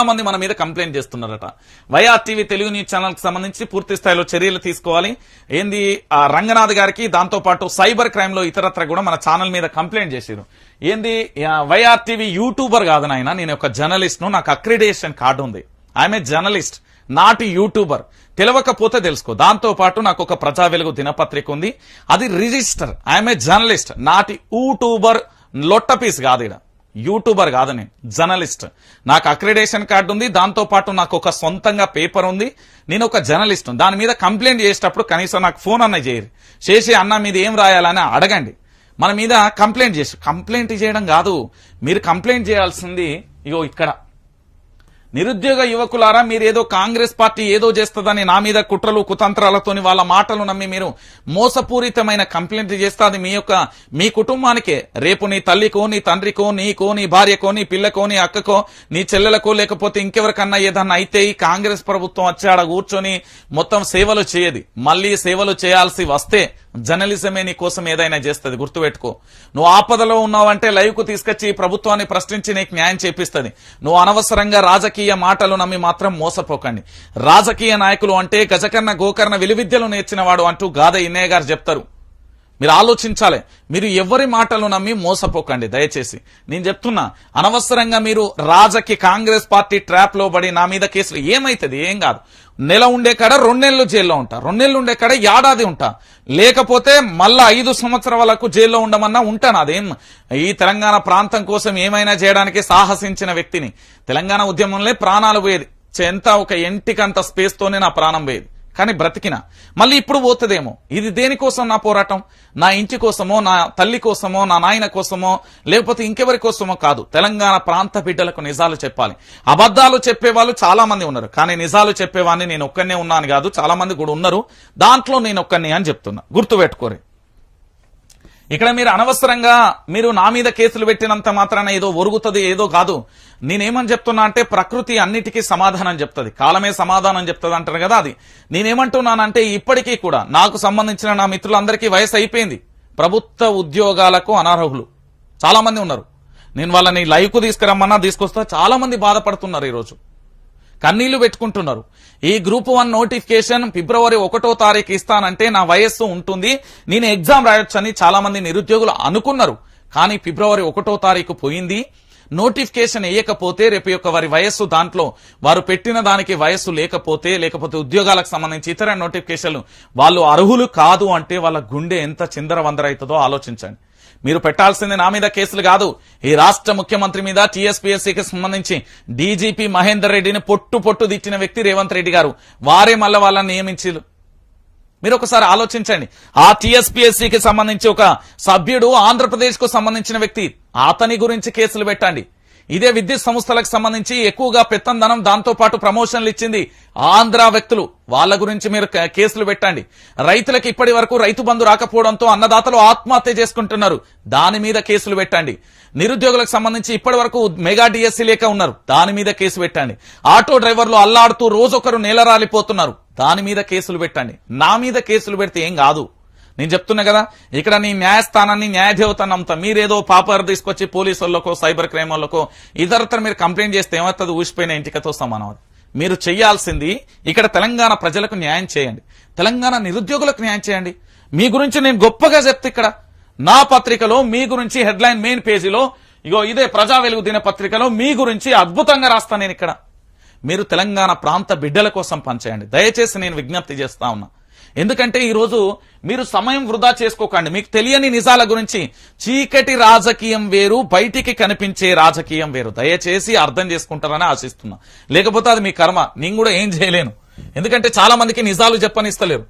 చాలా మంది మన మీద కంప్లైంట్ చేస్తున్నారట. వైఆర్టీవీ తెలుగు న్యూస్ ఛానల్కి సంబంధించి పూర్తి స్థాయిలో చర్యలు తీసుకోవాలి. ఏంది ఆ రంగనాథ్ గారికి దాంతో పాటు సైబర్ క్రైమ్లో ఇతరత్ర కూడా మన ఛానల్ మీద కంప్లైంట్ చేశారు. ఏంది వైఆర్టీవీ యూట్యూబర్ కాదు నాయన నేను ఒక జర్నలిస్ట్ను నాకు అక్రిడేషన్ కార్డు ఉంది. I'm a journalist not a YouTuber. తెలవకపోతే తెలుసుకో. దాంతో పాటు నాకు ఒక ప్రజా వెలుగు దినపత్రిక ఉంది. అది register. I'm a journalist not YouTuber లొట్టపీస్ కాదు ఇక్కడ యూట్యూబర్ కాదు నేను జర్నలిస్ట్. నాకు అక్రిడేషన్ కార్డు ఉంది దాంతో పాటు నాకు ఒక సొంతంగా పేపర్ ఉంది నేను ఒక జర్నలిస్ట్. దాని మీద కంప్లైంట్ చేసేటప్పుడు కనీసం నాకు ఫోన్ అన్న చేయరు. చేసి అన్న మీద ఏం రాయాలని అడగండి. మన మీద కంప్లైంట్ చేసి కంప్లైంట్ చేయడం కాదు మీరు కంప్లైంట్ చేయాల్సింది ఇగో ఇక్కడ. నిరుద్యోగ యువకులారా మీరేదో కాంగ్రెస్ పార్టీ ఏదో చేస్తుందని నా మీద కుట్రలు కుతంత్రాలతోని వాళ్ళ మాటలు నమ్మి మీరు మోసపూరితమైన కంప్లైంట్ చేస్తే అది మీ యొక్క మీ కుటుంబానికే. రేపు నీ తల్లికో నీ తండ్రికో నీకో నీ భార్యకో నీ పిల్లకో నీ అక్కకో నీ చెల్లెలకో లేకపోతే ఇంకెవరికన్నా ఏదన్నా అయితే ఈ కాంగ్రెస్ ప్రభుత్వం వచ్చి ఆడ కూర్చొని మొత్తం సేవలు చేయది. మళ్ళీ సేవలు చేయాల్సి వస్తే జర్నలిజమే నీ కోసం ఏదైనా చేస్తుంది. గుర్తుపెట్టుకో. నువ్వు ఆపదలో ఉన్నావంటే లైవ్కు తీసుకొచ్చి ప్రభుత్వాన్ని ప్రశ్నించి నీకు న్యాయం చేపిస్తుంది. నువ్వు అనవసరంగా రాజకీయ మాటలు నమ్మి మాత్రం మోసపోకండి. రాజకీయ నాయకులు అంటే గజకర్ణ గోకర్ణ విలువిద్యలు నేర్చిన వాడు అంటూ గాధ ఇన్నయ్య గారు చెప్తారు. మీరు ఆలోచించాలి. మీరు ఎవరి మాటలు నమ్మి మోసపోకండి. దయచేసి నేను చెప్తున్నా అనవసరంగా మీరు రాజకీయ కాంగ్రెస్ పార్టీ ట్రాప్లో పడి నా మీద కేసులు ఏమైతుంది? ఏం కాదు. నెల ఉండే కాడ రెండు నెలలు జైల్లో ఉంటా. రెండు నెలలు ఉండే కాడ ఏడాది ఉంటా. లేకపోతే మళ్ళా ఐదు సంవత్సరాల జైల్లో ఉండమన్నా ఉంటాను. అదేం ఈ తెలంగాణ ప్రాంతం కోసం ఏమైనా చేయడానికి సాహసించిన వ్యక్తిని. తెలంగాణ ఉద్యమంలో ప్రాణాలు పోయేది. ఎంత ఒక ఎంటికంత స్పేస్తోనే నా ప్రాణం పోయేది. కానీ బ్రతికిన. మళ్ళీ ఇప్పుడు పోతుందేమో. ఇది దేనికోసం నా పోరాటం? నా ఇంటి కోసమో నా తల్లి కోసమో నా నాయన కోసమో లేకపోతే ఇంకెవరి కోసమో కాదు. తెలంగాణ ప్రాంత బిడ్డలకు నిజాలు చెప్పాలి. అబద్ధాలు చెప్పేవాళ్ళు చాలా మంది ఉన్నారు. కానీ నిజాలు చెప్పేవాడిని నేను ఒక్కనే ఉన్నాను కాదు చాలా మంది కూడా ఉన్నారు. దాంట్లో నేను ఒక్కనే అని చెప్తున్నా. గుర్తుపెట్టుకోరే. ఇక్కడ మీరు అనవసరంగా మీరు నా మీద కేసులు పెట్టినంత మాత్రాన ఏదో ఒరుగుతుంది ఏదో కాదు. నేనేమని చెప్తున్నా అంటే ప్రకృతి అన్నిటికీ సమాధానం చెప్తుంది. కాలమే సమాధానం చెప్తుంది అంటారు కదా అది. నేనేమంటున్నానంటే ఇప్పటికీ కూడా నాకు సంబంధించిన నా మిత్రులందరికీ వయసు అయిపోయింది. ప్రభుత్వ ఉద్యోగాలకు అనర్హులు. చాలా మంది ఉన్నారు. నేను వాళ్ళని లైవ్కు తీసుకురమ్మన్నా తీసుకొస్తా చాలా మంది బాధపడుతున్నారు ఈరోజు. కన్నీళ్ళు పెట్టుకుంటున్నారు. ఈ గ్రూప్ వన్ నోటిఫికేషన్ ఫిబ్రవరి ఒకటో తారీఖు ఇస్తానంటే నా వయస్సు ఉంటుంది. నేను ఎగ్జామ్ రాయొచ్చని చాలా మంది నిరుద్యోగులు అనుకున్నారు. కానీ ఫిబ్రవరి ఒకటో తారీఖు పోయింది. నోటిఫికేషన్ వేయకపోతే రేపు యొక్క వారి వయస్సు దాంట్లో వారు పెట్టిన దానికి వయస్సు లేకపోతే లేకపోతే ఉద్యోగాలకు సంబంధించి ఇతర నోటిఫికేషన్లు వాళ్ళు అర్హులు కాదు అంటే వాళ్ళ గుండె ఎంత చిందర అవుతుందో ఆలోచించండి. మీరు పెట్టాల్సింది నా మీద కేసులు కాదు. ఈ రాష్ట్ర ముఖ్యమంత్రి మీద టీఎస్పీఎస్సీకి సంబంధించి డీజీపీ మహేందర్ రెడ్డిని పొట్టు పొట్టు తిట్టిన వ్యక్తి రేవంత్ రెడ్డి గారు. వారే మళ్ళీ వాళ్ళని నియమించారు మీరు ఒకసారి ఆలోచించండి. ఆ టీఎస్పీఎస్సీకి సంబంధించి ఒక సభ్యుడు ఆంధ్రప్రదేశ్కు సంబంధించిన వ్యక్తి. అతని గురించి కేసులు పెట్టండి. ఇదే విద్యుత్ సంస్థలకు సంబంధించి ఎక్కువగా పెత్తందనం దాంతో పాటు ప్రమోషన్లు ఇచ్చింది ఆంధ్ర వ్యక్తులు. వాళ్ళ గురించి మీరు కేసులు పెట్టండి. రైతులకు ఇప్పటి వరకు రైతు బంధు రాకపోవడంతో అన్నదాతలు ఆత్మహత్య చేసుకుంటున్నారు. దాని మీద కేసులు పెట్టండి. నిరుద్యోగులకు సంబంధించి ఇప్పటి వరకు మెగా డిఎస్సీ లేక ఉన్నారు. దాని మీద కేసు పెట్టండి. ఆటో డ్రైవర్లు అల్లాడుతూ రోజొకరు నేలరాలిపోతున్నారు. దాని మీద కేసులు పెట్టండి. నా మీద కేసులు పెడితే ఏం కాదు. నేను చెప్తున్నా కదా ఇక్కడ నీ న్యాయస్థానాన్ని న్యాయదేవత నమ్ముతా. మీరేదో పాపర్ తీసుకొచ్చి పోలీసు వాళ్ళకో సైబర్ క్రైమ్ వాళ్ళకో ఇతరత్ర మీరు కంప్లైంట్ చేస్తే ఏమవుతుంది? ఊసిపోయిన ఇంటికతో సమానం మీరు చేయాల్సింది ఇక్కడ తెలంగాణ ప్రజలకు న్యాయం చేయండి. తెలంగాణ నిరుద్యోగులకు న్యాయం చేయండి. మీ గురించి నేను గొప్పగా చెప్తే ఇక్కడ. నా పత్రికలో మీ గురించి హెడ్లైన్ మెయిన్ పేజీలో ఇగో ఇదే ప్రజా వెలుగు దిన పత్రికలో మీ గురించి అద్భుతంగా రాస్తాను నేను ఇక్కడ. మీరు తెలంగాణ ప్రాంత బిడ్డల కోసం పనిచేయండి. దయచేసి నేను విజ్ఞప్తి చేస్తా ఉన్నా. ఎందుకంటే ఈరోజు మీరు సమయం వృధా చేసుకోకండి. మీకు తెలియని నిజాల గురించి చీకటి రాజకీయం వేరు బయటికి కనిపించే రాజకీయం వేరు. దయచేసి అర్థం చేసుకుంటారని ఆశిస్తున్నా. లేకపోతే అది మీ కర్మ. నేను కూడా ఏం చేయలేను. ఎందుకంటే చాలా మందికి నిజాలు చెప్పనిస్తలేరు.